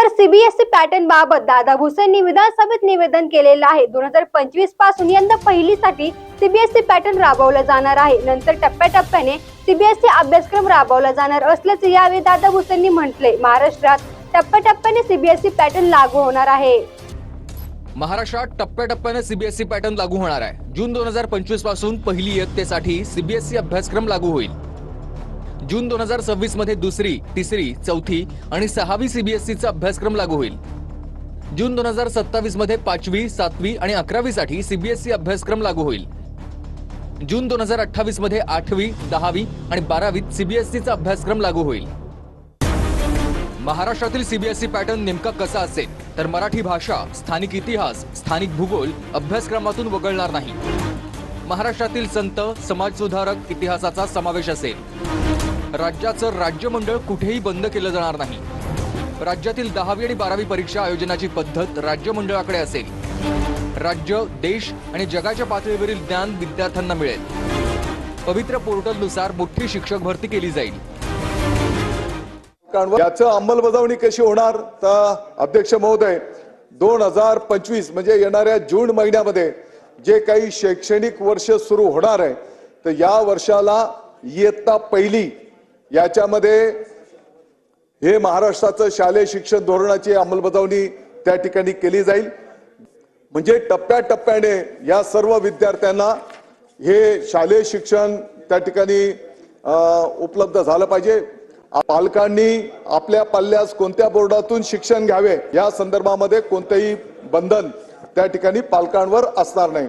तर CBSE pattern बाबत दादा भुसेंनी विधानसभेत निवेदन केलेलं आहे. दोन हजार पंचवीसपासून यंदा पहिलीसाठी सीबीएसई पॅटर्न राबवला जाणार आहे. नंतर टप्प्याटप्प्याने सीबीएसई अभ्यासक्रम राबवला जाणार असल्याचं यावेळी दादा भुसेंनी म्हटले महाराष्ट्रात टप्प्याटप्प्याने सीबीएसई पॅटर्न लागू होणार आहे. महाराष्ट्रात टप्प्याटप्प्याने सीबीएसई पॅटर्न लागू होणार आहे. जून दोन हजार पंचवीसपासून पहिली इयत्तेसाठी सीबीएसई अभ्यासक्रम लागू होईल. जून दोन हजार सव्वीसमध्ये दुसरी तिसरी चौथी आणि सहावी सीबीएसईचा अभ्यासक्रम लागू होईल. जून दोन हजार सत्तावीसमध्ये पाचवी सातवी आणि अकरावी साठी सीबीएसई अभ्यासक्रम लागू होईल. जून दोन हजार अठ्ठावीसमध्ये आठवी दहावी आणि बारावीत सीबीएसईचा अभ्यासक्रम लागू होईल. महाराष्ट्रातील सीबीएसई पॅटर्न नेमका कसा असेल? तर मराठी भाषा स्थानिक इतिहास स्थानिक भूगोल अभ्यासक्रमातून वगळणार नाही. महाराष्ट्रातील संत समाजसुधारक इतिहासाचा समावेश असेल. राज्याचं राज्यमंडळ कुठेही बंद केलं जाणार नाही. राज्यातील दहावी आणि बारावी परीक्षा आयोजनाची पद्धत राज्य मंडळाकडे असेल. राज्य देश आणि जगाच्या पातळीवरील ज्ञान विद्यार्थ्यांना मिळेल. पवित्र पोर्टलनुसार मोठी शिक्षक भरती केली जाईल. याचं अंमलबजावणी कशी होणार? तर अध्यक्ष महोदय दोन हजार पंचवीस म्हणजे येणाऱ्या जून महिन्यामध्ये जे काही शैक्षणिक वर्ष सुरू होणार आहे तर या वर्षाला इयत्ता पहिली याच्यामध्ये हे महाराष्ट्राचं शालेय शिक्षण धोरणाची अंमलबजावणी त्या ठिकाणी केली जाईल. म्हणजे टप्प्याटप्प्याने या सर्व विद्यार्थ्यांना हे शालेय शिक्षण त्या ठिकाणी उपलब्ध झालं पाहिजे. पालकांनी आपल्या पल्ल्यास कोणत्या बोर्डातून शिक्षण घ्यावे या संदर्भामध्ये कोणतेही बंधन त्या ठिकाणी पालकांवर असणार नाही.